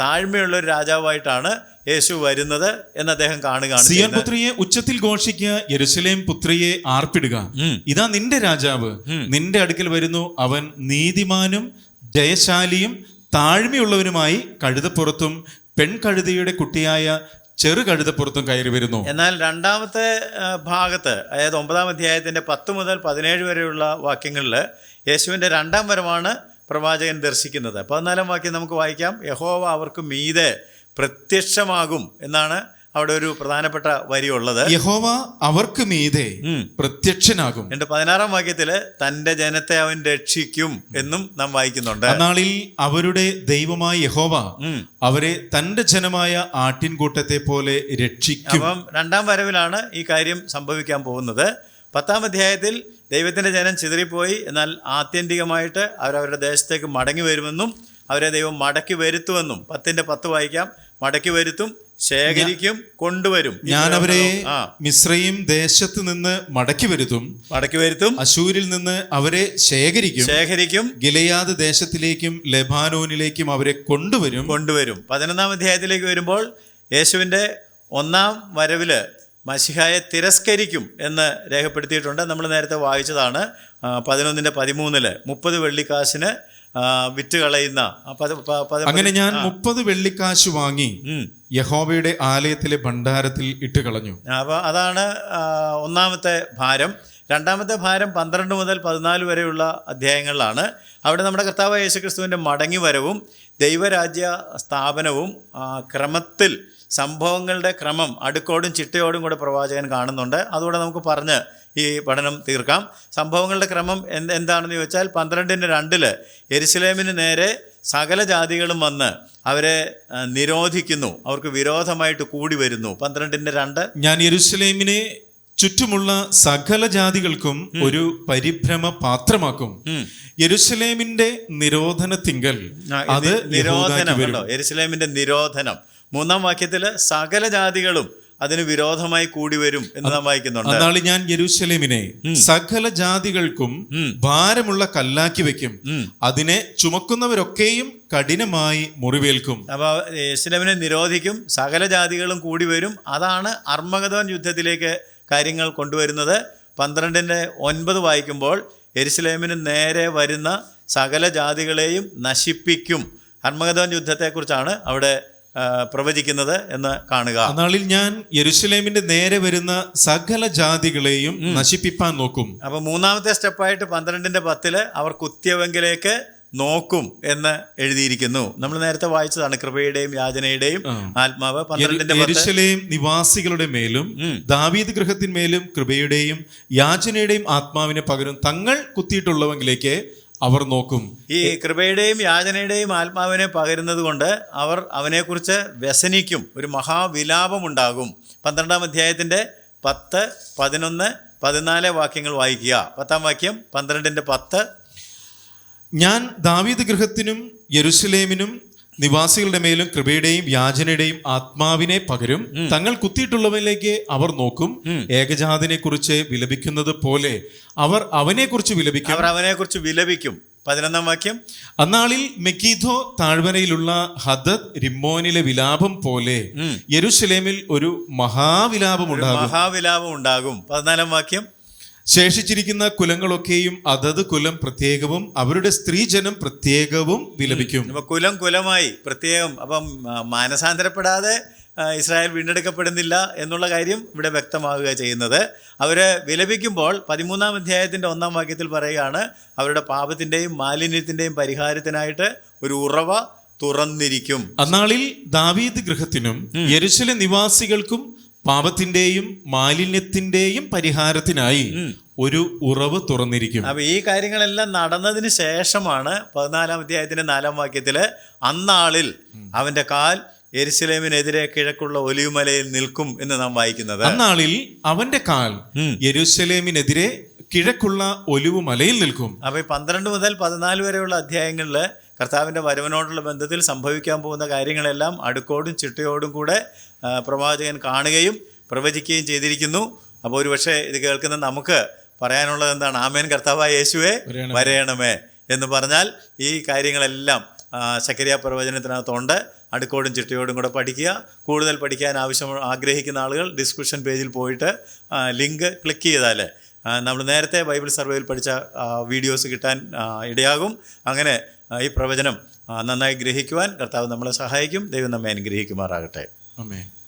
A: താഴ്മയുള്ളൊരു രാജാവായിട്ടാണ് യേശു വരുന്നത് എന്ന് അദ്ദേഹം കാണുകയാണ്
B: സിയൻ പുത്രിയെ ഉച്ചത്തിൽ ഘോഷിക്കുക യെരുസലേം പുത്രിയെ ആർപ്പിടുക. ഇതാ നിന്റെ രാജാവ്. നിന്റെ അടുക്കൽ വരുന്നു. അവൻ നീതിമാനും ജയശാലിയും താഴ്മയുള്ളവനുമായി കഴുതപ്പുറത്തും പെൺകഴുതയുടെ കുട്ടിയായ ചെറു കഴുതപ്പുറത്തും കയറി വരുന്നു.
A: എന്നാൽ രണ്ടാമത്തെ ഭാഗത്ത് അതായത് ഒമ്പതാം അധ്യായത്തിന്റെ പത്ത് മുതൽ പതിനേഴ് വരെയുള്ള വാക്യങ്ങളിൽ യേശുവിന്റെ രണ്ടാം വരമാണ് പ്രവാചകൻ ദർശിക്കുന്നത്. പതിനാലാം വാക്യം നമുക്ക് വായിക്കാം. യഹോവ അവർക്ക് മീതെ പ്രത്യക്ഷമാകും എന്നാണ് അവിടെ ഒരു പ്രധാനപ്പെട്ട വരി ഉള്ളത്
B: യഹോവ അവർക്ക് മീതെ പ്രത്യക്ഷനാകും.
A: എന്റെ പതിനാറാം വാക്യത്തിൽ തന്റെ ജനത്തെ അവൻ രക്ഷിക്കും എന്നും നാം വായിക്കുന്നുണ്ട്.
B: നാളിൽ അവരുടെ ദൈവമായ യഹോവ അവരെ തന്റെ ജനമായ ആട്ടിൻകൂട്ടത്തെ പോലെ രക്ഷിക്കും.
A: അപ്പം രണ്ടാം വരവിലാണ് ഈ കാര്യം സംഭവിക്കാൻ പോകുന്നത്. പത്താം അധ്യായത്തിൽ ദൈവത്തിന്റെ ജനം ചിതറിപ്പോയി. എന്നാൽ ആത്യന്തികമായിട്ട് അവരവരുടെ ദേശത്തേക്ക് മടങ്ങി വരുമെന്നും അവരെ ദൈവം മടക്കി വരുത്തുമെന്നും പത്തിന്റെ പത്ത് വായിക്കാം. മടക്കി വരുത്തും ശേഖരിക്കും കൊണ്ടുവരും.
B: ഞാൻ അവരെ മിശ്രയും ദേശത്ത് നിന്ന് മടക്കി വരുത്തും.
A: മടക്കി വരുത്തും.
B: അശൂരിൽ നിന്ന് അവരെ ശേഖരിക്കും.
A: ശേഖരിക്കും.
B: ഗിലയാദ് ദേശത്തിലേക്കും ലെബാനോനിലേക്കും അവരെ കൊണ്ടുവരും.
A: കൊണ്ടുവരും. പതിനൊന്നാം അധ്യായത്തിലേക്ക് വരുമ്പോൾ യേശുവിന്റെ ഒന്നാം വരവിൽ മഷിഹായെ തിരസ്കരിക്കും എന്ന് രേഖപ്പെടുത്തിയിട്ടുണ്ട്. നമ്മൾ നേരത്തെ വായിച്ചതാണ് പതിനൊന്നിന്റെ പതിനൊന്നിന്റെ പതിമൂന്നിൽ. മുപ്പത് വെള്ളിക്കാശിന് വിറ്റ് കളയുന്ന
B: അങ്ങനെ ഞാൻ മുപ്പത് വെള്ളിക്കാശ് വാങ്ങി യഹോബയുടെ ആലയത്തിലെ ഭണ്ഡാരത്തിൽ ഇട്ട് കളഞ്ഞു.
A: അപ്പൊ അതാണ് ഒന്നാമത്തെ ഭാരം. രണ്ടാമത്തെ ഭാരം പന്ത്രണ്ട് മുതൽ പതിനാല് വരെയുള്ള അധ്യായങ്ങളിലാണ്. അവിടെ നമ്മുടെ കർത്താവ് യേശുക്രിസ്തുവിന്റെ മടങ്ങി വരവും ദൈവരാജ്യ സ്ഥാപനവും ക്രമത്തിൽ സംഭവങ്ങളുടെ ക്രമം അടുക്കോടും ചിട്ടയോടും കൂടെ പ്രവാചകൻ കാണുന്നുണ്ട്. അതുകൂടെ നമുക്ക് പറഞ്ഞ് ഈ പഠനം തീർക്കാം. സംഭവങ്ങളുടെ ക്രമം എന്ത് എന്താണെന്ന് ചോദിച്ചാൽ പന്ത്രണ്ടിന് രണ്ടിൽ എരുസലേമിന് നേരെ സകല ജാതികളും വന്ന് അവരെ നിരോധിക്കുന്നു. അവർക്ക് വിരോധമായിട്ട് കൂടി വരുന്നു. പന്ത്രണ്ടിന്റെ രണ്ട്.
B: ഞാൻ യെരുശലേമിനെ ചുറ്റുമുള്ള സകല ജാതികൾക്കും ഒരു പരിഭ്രമ പാത്രമാക്കും. യെരുശലേമിന്റെ നിരോധനത്തിങ്കൽ അത്
A: നിരോധനം എരുസലേമിന്റെ നിരോധനം. മൂന്നാം വാക്യത്തിൽ സകല ജാതികളും അതിന് വിരോധമായി കൂടി വരും എന്ന് നാം വായിക്കുന്നുണ്ട്.
B: അന്നാളി ഞാൻ യെരൂശലേമിനെ സകല ജാതികൾക്കും ഭാരമുള്ള കല്ലാക്കി വെക്കും. അതിനെ ചുമക്കുന്നവരൊക്കെയും കഠിനമായി മുറിവേൽക്കും.
A: അപ്പൊ എരുസലേമിനെ നിരോധിക്കും സകല ജാതികളും കൂടി വരും. അതാണ് അർമ്മഗതോൻ യുദ്ധത്തിലേക്ക് കാര്യങ്ങൾ കൊണ്ടുവരുന്നത്. പന്ത്രണ്ടിന്റെ ഒൻപത് വായിക്കുമ്പോൾ എരുസലേമിന് നേരെ വരുന്ന സകല ജാതികളെയും നശിപ്പിക്കും. അർമ്മഗതോൻ യുദ്ധത്തെക്കുറിച്ചാണ് അവിടെ പ്രവചിക്കുന്നത് എന്ന് കാണുക.
B: അന്നാളിൽ ഞാൻ യരുഷലേമിന്റെ നേരെ വരുന്ന സകല ജാതികളെയും നശിപ്പിപ്പാൻ നോക്കും.
A: അപ്പൊ മൂന്നാമത്തെ സ്റ്റെപ്പായിട്ട് പന്ത്രണ്ടിന്റെ പത്തിൽ അവർ കുത്തിയവെങ്കിലേക്ക് നോക്കും എന്ന് എഴുതിയിരിക്കുന്നു. നമ്മൾ നേരത്തെ വായിച്ചതാണ് കൃപയുടെയും യാചനയുടെയും ആത്മാവ് പന്ത്രണ്ടിന്റെ
B: നിവാസികളുടെ മേലും ദാവീദ് ഗൃഹത്തിന്മേലും കൃപയുടെയും യാചനയുടെയും ആത്മാവിനെ പകരം തങ്ങൾ കുത്തിയിട്ടുള്ളവങ്കിലേക്ക് അവർ നോക്കും.
A: ഈ കൃപയുടെയും യാചനയുടെയും ആത്മാവിനെ പകരുന്നത് കൊണ്ട് അവർ അവനെക്കുറിച്ച് വ്യസനിക്കും. ഒരു മഹാവിലാപം ഉണ്ടാകും പന്ത്രണ്ടാം അധ്യായത്തിന്റെ പത്ത് പതിനൊന്ന് പതിനാല് വാക്യങ്ങൾ വായിക്കുക. പത്താം വാക്യം പന്ത്രണ്ടിന്റെ പത്ത്.
B: ഞാൻ ദാവീദ് ഗൃഹത്തിനും യെരുസലേമിനും നിവാസികളുടെ മേലും കൃപയുടെയും യാചനയുടെയും ആത്മാവിനെ പകരും തങ്ങൾ കുത്തിയിട്ടുള്ളവരിലേക്ക് അവർ നോക്കും. ഏകജാതിനെ കുറിച്ച് വിലപിക്കുന്നത് പോലെ അവർ അവനെ കുറിച്ച് വിലപിക്കും.
A: അവർ അവനെക്കുറിച്ച് വിലപിക്കും. പതിനൊന്നാം വാക്യം.
B: അന്നാളിൽ മെക്കീധോ താഴ്വരയിലുള്ള ഹദത് റിമ്മോനിലെ വിലാപം പോലെ യെരുശലേമിൽ ഒരു മഹാവിലാപം ഉണ്ടാകും.
A: മഹാവിലാപം ഉണ്ടാകും. പതിനാലാം വാക്യം.
B: ശേഷിച്ചിരിക്കുന്ന കുലങ്ങളൊക്കെയും അതത് കുലം പ്രത്യേകവും അവരുടെ സ്ത്രീജനം പ്രത്യേകവും വിലപിക്കും.
A: അപ്പൊ കുലം കുലമായി പ്രത്യേകം. അപ്പം മാനസാന്തരപ്പെടാതെ ഇസ്രായേൽ വീണ്ടെടുക്കപ്പെടുന്നില്ല എന്നുള്ള കാര്യം ഇവിടെ വ്യക്തമാവുക ചെയ്യുന്നത്. അവർ വിലപിക്കുമ്പോൾ പതിമൂന്നാം അധ്യായത്തിന്റെ ഒന്നാം വാക്യത്തിൽ പറയുകയാണ് അവരുടെ പാപത്തിന്റെയും മാലിന്യത്തിന്റെയും പരിഹാരത്തിനായിട്ട് ഒരു ഉറവ തുറന്നിരിക്കും.
B: അന്നാളിൽ ദാവീദ് ഗൃഹത്തിനും യെരുശലേം നിവാസികൾക്കും പാപത്തിന്റെയും മാലിന്യത്തിന്റെയും പരിഹാരത്തിനായി ഒരു ഉറവ് തുറന്നിരിക്കും
A: അപ്പൊ ഈ കാര്യങ്ങളെല്ലാം നടന്നതിന് ശേഷമാണ് പതിനാലാം അധ്യായത്തിന്റെ നാലാം വാക്യത്തിൽ അന്നാളിൽ അവന്റെ കാൽ എരുസലേമിനെതിരെ കിഴക്കുള്ള ഒലിവുമലയിൽ നിൽക്കും എന്ന് നാം വായിക്കുന്നത്.
B: അന്നാളിൽ അവന്റെ കാൽ എരുസലേമിനെതിരെ കിഴക്കുള്ള ഒലിവുമലയിൽ നിൽക്കും.
A: അപ്പൊ പന്ത്രണ്ട് മുതൽ പതിനാല് വരെയുള്ള അധ്യായങ്ങളിൽ കർത്താവിന്റെ വരവിനോടുള്ള ബന്ധത്തിൽ സംഭവിക്കാൻ പോകുന്ന കാര്യങ്ങളെല്ലാം അടുക്കോടും ചിട്ടയോടും കൂടെ പ്രവാചകൻ കാണുകയും പ്രവചിക്കുകയും ചെയ്തിരിക്കുന്നു. അപ്പോൾ ഒരുപക്ഷെ ഇത് കേൾക്കുന്ന നമുക്ക് പറയാനുള്ളത് എന്താണ്? ആമേൻ. കർത്താവായ യേശുവേ
B: വരയണമേ.
A: എന്ന് പറഞ്ഞാൽ ഈ കാര്യങ്ങളെല്ലാം ശക്കരിയ പ്രവചനത്തിനകത്തുണ്ട്. അടുക്കോടും ചിട്ടയോടും കൂടെ പഠിക്കുക. കൂടുതൽ പഠിക്കാൻ ആവശ്യം ആഗ്രഹിക്കുന്ന ആളുകൾ ഡിസ്ക്രിപ്ഷൻ പേജിൽ പോയിട്ട് ലിങ്ക് ക്ലിക്ക് ചെയ്താൽ നമ്മൾ നേരത്തെ ബൈബിൾ സർവേയിൽ പഠിച്ച വീഡിയോസ് കിട്ടാൻ ഇടയാകും. അങ്ങനെ ഈ പ്രവചനം നന്നായി ഗ്രഹിക്കുവാൻ കർത്താവ് നമ്മളെ സഹായിക്കും. ദൈവം നമ്മെ അനുഗ്രഹിക്കുമാറാകട്ടെ.